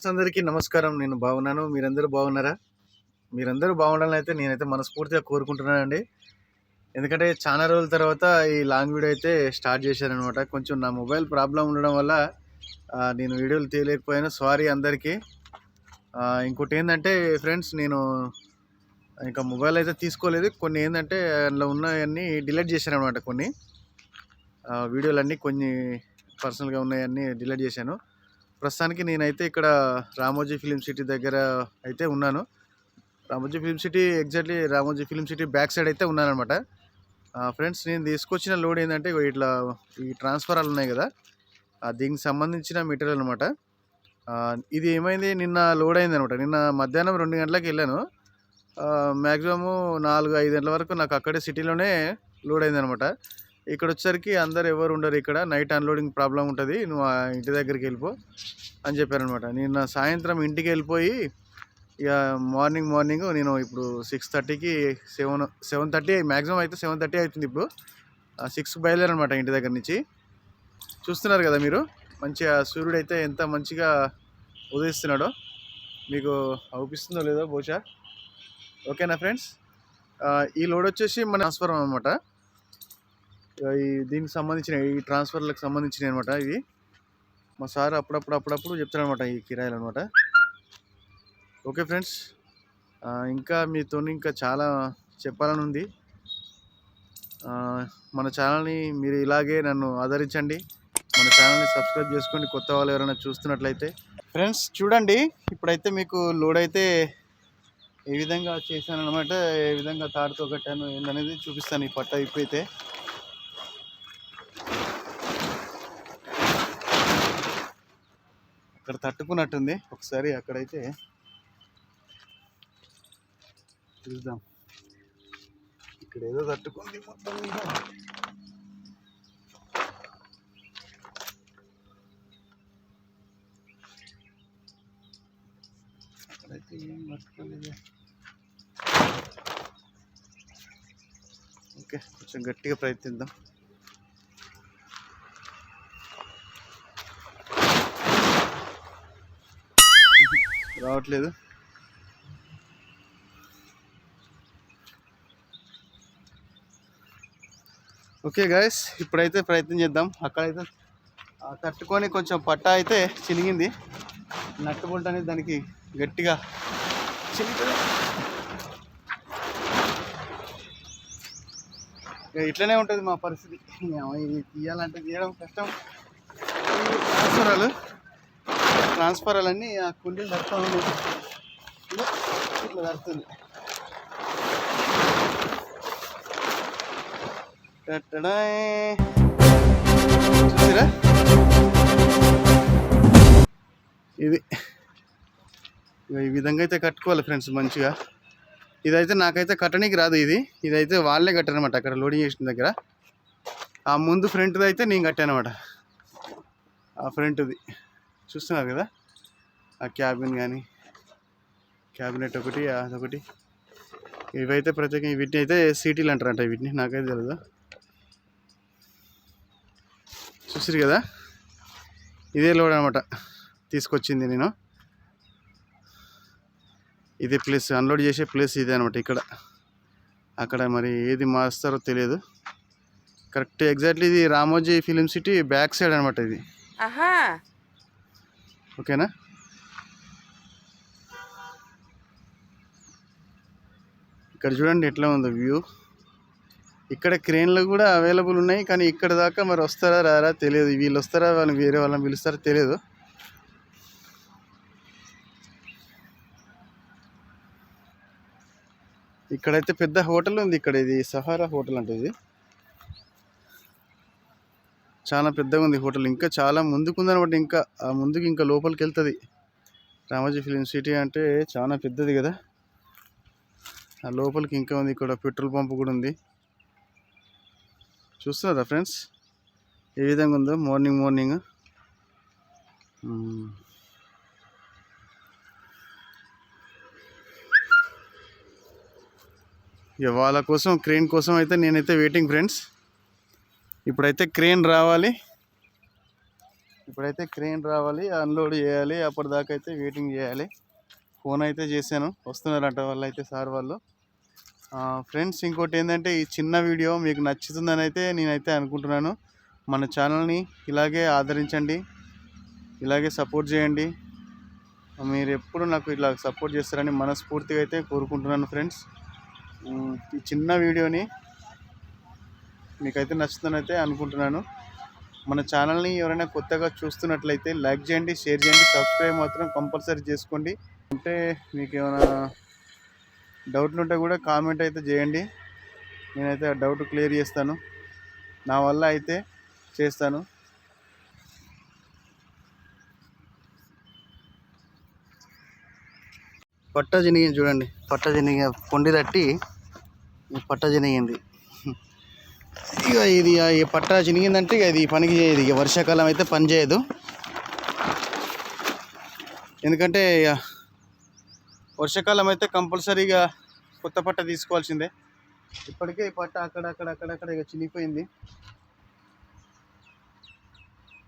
Friends అందరికీ నమస్కారం. నేను బాగున్నాను. మీరందరూ బాగున్నారా? మీరందరూ బాగుండాలని అయితే నేనైతే మనస్ఫూర్తిగా కోరుకుంటున్నానండి. ఎందుకంటే చాలా రోజుల తర్వాత ఈ లాంగ్ వీడియో అయితే స్టార్ట్ చేశానమాట కొంచెం నా మొబైల్ ప్రాబ్లం ఉండడం వల్ల నేను వీడియోలు తీయలేకపోయాను. సారీ అందరికీ. ఇంకోటి ఏంటంటే ఫ్రెండ్స్ నేను ఇంకా మొబైల్ అయితే తీసుకోలేదు. కొన్ని ఏంటంటే అందులో ఉన్నవన్నీ డిలీట్ చేశాను అనమాట కొన్ని వీడియోలన్నీ కొన్ని పర్సనల్గా ఉన్నాయన్నీ డిలీట్ చేశాను. ప్రస్తుతానికి నేనైతే ఇక్కడ రామోజీ ఫిలిం సిటీ దగ్గర అయితే ఉన్నాను. Ramoji film city exactly Ramoji film city back side అయితే ఉన్నానమాట ఫ్రెండ్స్ నేను తీసుకొచ్చిన లోడ్ ఏంటంటే ఇట్లా ఈ ట్రాన్స్ఫరాలు ఉన్నాయి కదా దీనికి సంబంధించిన మెటీరియల్ అనమాట ఇది ఏమైంది? నిన్న లోడ్ అయింది అనమాట నిన్న మధ్యాహ్నం రెండు గంటలకు వెళ్ళాను. మ్యాక్సిమము నాలుగు ఐదు గంటల వరకు నాకు అక్కడే సిటీలోనే లోడ్ అయింది అనమాట ఇక్కడ వచ్చేసరికి అందరు ఎవరు ఉండరు ఇక్కడ. నైట్ అన్లోడింగ్ ప్రాబ్లం ఉంటుంది. నువ్వు ఇంటి దగ్గరికి వెళ్ళిపో అని చెప్పారనమాట నిన్న సాయంత్రం ఇంటికి వెళ్ళిపోయి ఇక మార్నింగ్ మార్నింగ్ నేను ఇప్పుడు సిక్స్ థర్టీకి సెవెన్ సెవెన్ థర్టీ మ్యాక్సిమం అయితే సెవెన్ థర్టీ అవుతుంది ఇప్పుడు. సిక్స్ బయలుదేరనమాట ఇంటి దగ్గర నుంచి. చూస్తున్నారు కదా మీరు? మంచిగా సూర్యుడు అయితే ఎంత మంచిగా ఉదయిస్తున్నాడో. మీకు అవుపిస్తుందో లేదో బహుశా. ఓకేనా ఫ్రెండ్స్? ఈ లోడ్ వచ్చేసి మన ట్రాన్స్ఫర్ అనమాట ఈ దీనికి సంబంధించిన ఈ ట్రాన్స్ఫర్లకు సంబంధించినవి అనమాట ఇవి. మా సార్ అప్పుడప్పుడు అప్పుడప్పుడు చెప్తారనమాట ఈ కిరాయిలు అనమాట ఓకే ఫ్రెండ్స్ ఇంకా మీతో ఇంకా చాలా చెప్పాలని ఉంది. మన ఛానల్ని మీరు ఇలాగే నన్ను ఆదరించండి. మన ఛానల్ని సబ్స్క్రైబ్ చేసుకోండి. కొత్త వాళ్ళు ఎవరైనా చూస్తున్నట్లయితే. ఫ్రెండ్స్ చూడండి ఇప్పుడైతే మీకు లోడ్ అయితే ఏ విధంగా చేశాను అనమాట ఏ విధంగా తాడుతో కట్టాను ఏందనేది చూపిస్తాను ఈ పట్ట ఇప్పుడైతే. అక్కడ తట్టుకున్నట్టుంది. ఒకసారి అక్కడైతే చూద్దాం. ఇక్కడ ఏదో తట్టుకుంది మొత్తం అక్కడైతే ఏం పట్టుకోలేదు. ఓకే కొంచెం గట్టిగా ప్రయత్నిద్దాం. రావట్లేదు. ఓకే గాయస్ ఇప్పుడైతే ప్రయత్నం చేద్దాం. అక్కడైతే తట్టుకొని కొంచెం పట్ట అయితే చినిగింది. నట్టు బొల్ట్ అనేది దానికి గట్టిగా చినిగింది ఇక ఇట్లనే ఉంటుంది మా పరిస్థితి. తీయాలంటే తీయడం కష్టం. అవసరాలు ట్రాన్స్ఫరాలన్నీ ఆ కుండీలు తడుతూ ఉన్నాయి ఇట్లా తడుతుంది చూసారా? ఇది. ఈ విధంగా అయితే కట్టుకోవాలి ఫ్రెండ్స్ మంచిగా. ఇదైతే నాకైతే కట్టడానికి రాదు ఇది. ఇదైతే వాళ్ళే కట్టారనమాట అక్కడ లోడింగ్ చేసిన దగ్గర. ఆ ముందు ఫ్రంట్ది అయితే నేను కట్టాను అనమాట ఆ ఫ్రంట్ది. చూస్తున్నారు కదా? ఆ క్యాబిన్ కానీ క్యాబినెట్ ఒకటి అదొకటి. ఇవైతే ప్రత్యేకంగా వీటిని అయితే సిటీలు అంటారంట వీటిని నాకైతే తెలియదు చూసిరు కదా? ఇదే లోడ్ అనమాట తీసుకొచ్చింది నేను. ఇది ప్లేస్ అన్లోడ్ చేసే ప్లేస్ ఇదే అనమాట ఇక్కడ. అక్కడ మరి ఏది మారుస్తారో తెలియదు. కరెక్ట్ ఎగ్జాక్ట్లీ ఇది Ramoji film city back side అనమాట ఇది. ఓకేనా? ఇక్కడ చూడండి ఎట్లా ఉందో వ్యూ. ఇక్కడ క్రేన్లు కూడా అవైలబుల్ ఉన్నాయి కానీ ఇక్కడ దాకా మరి వస్తారా రారా తెలియదు. వీళ్ళు వస్తారా వాళ్ళని వేరే వాళ్ళని పిలుస్తారా తెలియదు. ఇక్కడైతే పెద్ద హోటల్ ఉంది ఇక్కడ ఇది సహారా హోటల్ అంటే ఇది. చాలా పెద్దగా ఉంది హోటల్. ఇంకా చాలా ముందుకు ఉందన్నమాట ఇంకా ఆ ముందుకు ఇంకా లోపలికి వెళ్తుంది రామోజీ ఫిలిం సిటీ అంటే చాలా పెద్దది కదా. ఆ లోపలికి ఇంకా ఉంది ఇక్కడ పెట్రోల్ పంప్ కూడా ఉంది. చూస్తున్నారా ఫ్రెండ్స్? ఏ విధంగా ఉందో? Morning morning. ఇక వాళ్ళ కోసం క్రేన్ కోసం అయితే నేనైతే వెయిటింగ్ ఫ్రెండ్స్ ఇప్పుడైతే క్రేన్ రావాలి. ఇప్పుడైతే క్రేన్ రావాలి అన్లోడ్ చేయాలి అప్పటిదాకా అయితే వెయిటింగ్ చేయాలి. ఫోన్ అయితే చేశాను వస్తున్నారంట వాళ్ళు అయితే సార్ వాళ్ళు. ఫ్రెండ్స్ ఇంకోటి ఏంటంటే ఈ చిన్న వీడియో మీకు నచ్చుతుందని అయితే నేనైతే అనుకుంటున్నాను. మన ఛానల్ని ఇలాగే ఆదరించండి ఇలాగే సపోర్ట్ చేయండి. మీరు ఎప్పుడు నాకు ఇలా సపోర్ట్ చేస్తారని మనస్ఫూర్తిగా అయితే కోరుకుంటున్నాను ఫ్రెండ్స్. ఈ చిన్న వీడియోని మీకైతే నచ్చుతుందని అయితే అనుకుంటున్నాను. మన ఛానల్ని ఎవరైనా కొత్తగా చూస్తున్నట్లయితే లైక్ చేయండి షేర్ చేయండి సబ్స్క్రైబ్ మాత్రం కంపల్సరీ చేసుకోండి. అంటే మీకు ఏమైనా డౌట్లు ఉంటే కూడా కామెంట్ అయితే చేయండి. నేనైతే ఆ డౌట్ క్లియర్ చేస్తాను. నా వల్ల అయితే చేస్తాను. పట్ట జినిగింది చూడండి. పట్ట జినిగి పొండి తట్టి పట్ట జినిగింది. ఇక ఇది పట్టా పట్ట చినిగిందంటే ఇక ఇది పనికి చేయదు. ఇక వర్షాకాలం అయితే పని చేయదు. ఎందుకంటే ఇక వర్షాకాలం అయితే కంపల్సరీగా కొత్త పట్ట తీసుకోవాల్సిందే. ఇప్పటికే ఈ పట్ట అక్కడ అక్కడ అక్కడక్కడ ఇక చినిగిపోయింది.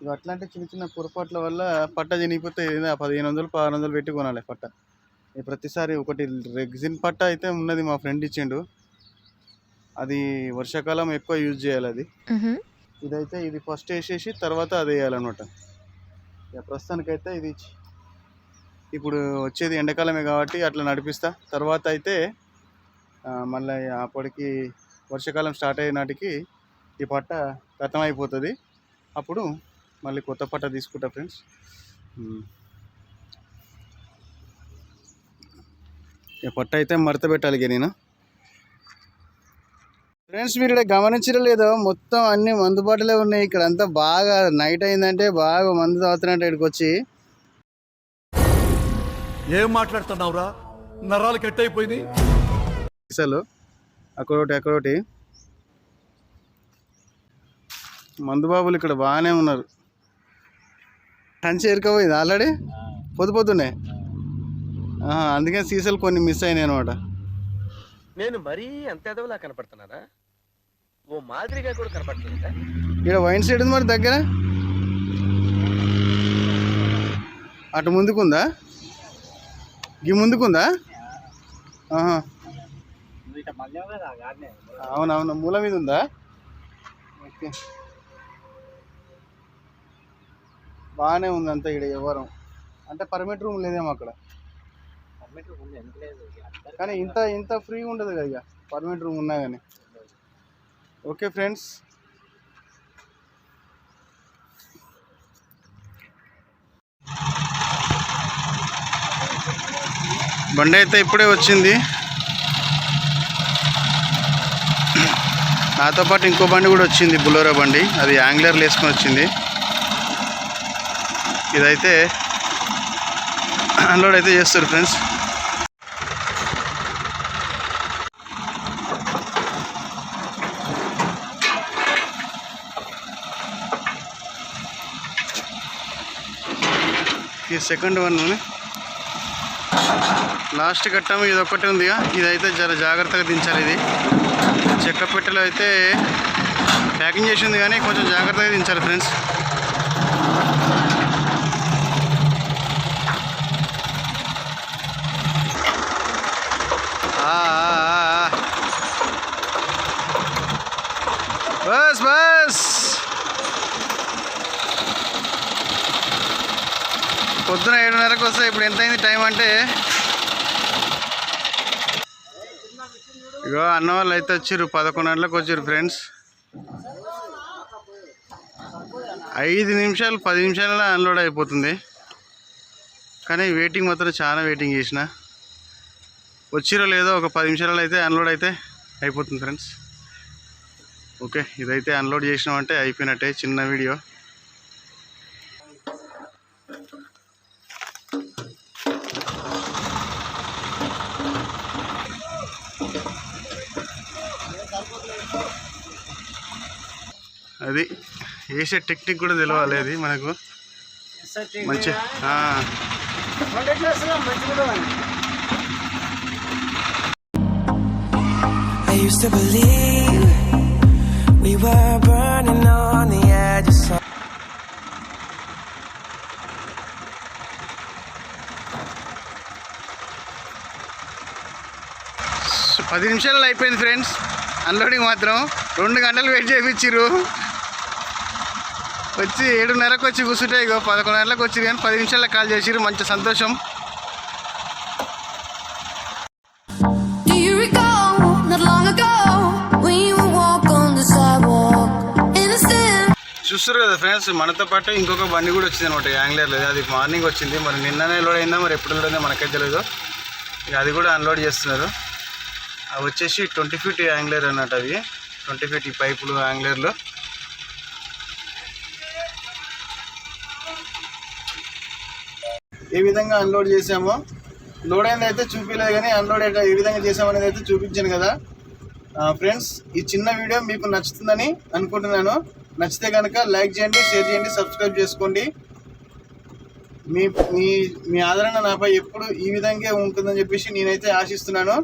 ఇక అట్లాంటి చిన్న చిన్న పొరపాట్ల వల్ల పట్ట చినిగిపోతే పదిహేను వందలు పదహారు వందలు పెట్టి కొనాలి పట్ట. ప్రతిసారి ఒకటి రెగ్జిన్ పట్ట అయితే ఉన్నది మా ఫ్రెండ్ ఇచ్చిండు. అది వర్షాకాలం ఎక్కువ యూజ్ చేయాలి అది. ఇదైతే ఇది ఫస్ట్ వేసేసి తర్వాత అది వేయాలన్నమాట. ప్రస్తుతానికైతే ఇది ఇప్పుడు వచ్చేది ఎండాకాలమే కాబట్టి అట్లా నడిపిస్తా. తర్వాత అయితే మళ్ళీ అప్పటికి వర్షాకాలం స్టార్ట్ అయ్యే నాటికి ఈ పట్ట ఖతం అయిపోతుంది అప్పుడు మళ్ళీ కొత్త పట్ట తీసుకుంటా ఫ్రెండ్స్. ఈ పట్ట అయితే మడత పెట్టాలి నేను. ఫ్రెండ్స్ మీరు ఇక్కడ గమనించడం లేదో. మొత్తం అన్ని మందు బాటలే ఉన్నాయి. ఇక్కడ అంతా బాగా నైట్ అయిందంటే బాగా మందు తాగుతున్నట్టు ఇక్కడికి వచ్చి. ఏం మాట్లాడుతున్నావురా? నరాలు కట్ అయిపోయింది అసలు అక్కడోటి అక్కడోటి మందు బాబులు ఇక్కడ బాగానే ఉన్నారు. కంచి ఎరుకపోయింది ఆల్రెడీ? పొద్దు పొద్దునే ఆహా, అందుకే సీసాలు కొన్ని మిస్ అయినాయి అనమాట నేను మరీ అంత ఎదవలా కనపడుతున్నారా ఓ మాదిరిగా కూడా కనపడుతుందా? ఇక్కడ వైన్ సైడ్ ఉంది మరి దగ్గర. అటు ముందుకుందా? ఈ ముందుకుందా? అవునవును మూల మీద ఉందా? ఓకే. బాగానే ఉంది అంతా ఇక్కడ ఎవరం? అంటే పర్మిట్ రూమ్ లేదేమో అక్కడ. కానీ ఇంత ఇంత ఫ్రీ ఉండదు కదా ఇక. పర్మిట్ రూమ్ ఉన్నా కానీ ఓకే ఫ్రెండ్స్. బండి అయితే ఇప్పుడే వచ్చింది. నాతో పాటు ఇంకో బండి కూడా వచ్చింది బులోరా బండి. అది యాంగ్లర్ వేసుకొని వచ్చింది. ఇదైతే అన్లోడ్ అయితే చేస్తారు ఫ్రెండ్స్. ఈ సెకండ్ వన్ లాస్ట్ ఘట్టం ఇది ఒకటి ఉందిగా ఇదైతే చాలా జాగ్రత్తగా దించాలి ఇది. చెక్క పెట్టెలో అయితే ప్యాకింగ్ చేసి ఉంది కానీ కొంచెం జాగ్రత్తగా దించాలి ఫ్రెండ్స్ ఆ, ఆ, ఆ, ఆ. బస్ బస్ పొద్దున ఏడున్నరకు వస్తే ఇప్పుడు ఎంత అయింది టైం అంటే? ఇగో అన్న వాళ్ళు అయితే వచ్చారు పదకొండు గంటలకు వచ్చారు ఫ్రెండ్స్. ఐదు నిమిషాలు పది నిమిషాలలో అన్లోడ్ అయిపోతుంది. కానీ వెయిటింగ్ మాత్రం చాలా వెయిటింగ్ చేసిన. వచ్చిరో లేదో ఒక పది నిమిషాలలో అయితే అన్లోడ్ అయితే అయిపోతుంది ఫ్రెండ్స్. ఓకే ఇదైతే అన్లోడ్ చేసినామంటే అయిపోయినట్టే చిన్న వీడియో. అది. వేసే టెక్నిక్ కూడా తెలియాలి అది మనకు. మంచి పది నిమిషాలు అయిపోయింది ఫ్రెండ్స్. అన్లోడింగ్ మాత్రం. రెండు గంటలు వెయిట్ చేయించు వచ్చి ఏడున్నరకు వచ్చి కూర్చుంటే ఇగో పదకొండు గంటలకు వచ్చి కానీ పది నిమిషాల్లో కాల్ చేసిరు మంచి సంతోషం. చూస్తారు కదా ఫ్రెండ్స్ మనతో పాటు ఇంకొక బండి కూడా వచ్చింది అనమాట యాంగ్లర్లో. అది మార్నింగ్ వచ్చింది. మరి నిన్ననే లోడ్ అయిందా మరి ఎప్పుడు లోడ్ అయిందో మనకైతే తెలియదు ఇక అది కూడా అన్లోడ్ చేస్తున్నారు. అవి వచ్చేసి ట్వంటీ ఫీట్ యాంగ్లర్ అన్నట్టు అవి ట్వంటీ ఫీట్ ఈ పైపులు యాంగ్లర్లు. ఏ విధంగా అన్లోడ్ చేసామో లోడ్ అయింది అయితే చూపించలేదు కానీ అన్లోడ్ ఏ విధంగా చేసామనేది అయితే చూపించాను కదా. ఫ్రెండ్స్ ఈ చిన్న వీడియో మీకు నచ్చుతుందని అనుకుంటున్నాను. నచ్చితే కనుక లైక్ చేయండి షేర్ చేయండి సబ్స్క్రైబ్ చేసుకోండి. మీ మీ మీ ఆదరణ నాపై ఎప్పుడు ఈ విధంగా ఉంటుందని చెప్పేసి నేనైతే ఆశిస్తున్నాను.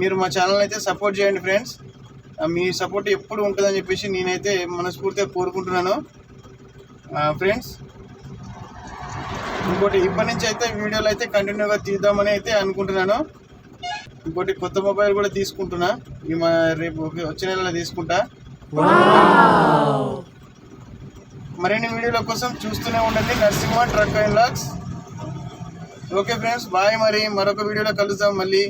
మీరు మా ఛానల్ అయితే సపోర్ట్ చేయండి ఫ్రెండ్స్. మీ సపోర్ట్ ఎప్పుడు ఉంటుందని చెప్పేసి నేనైతే మనస్ఫూర్తిగా కోరుకుంటున్నాను. ఫ్రెండ్స్ ఇంకోటి ఇప్పటి నుంచి అయితే వీడియోలు అయితే కంటిన్యూగా తీద్దామని అయితే అనుకుంటున్నాను. ఇంకోటి కొత్త మొబైల్ కూడా తీసుకుంటున్నా. ఈ మా రేపు వచ్చే నెలలో తీసుకుంటా. మరిన్ని వీడియోల కోసం చూస్తూనే ఉండండి. Narasimha truck and locks okay friends bye మరి. మరొక వీడియోలో కలుద్దాం మళ్ళీ.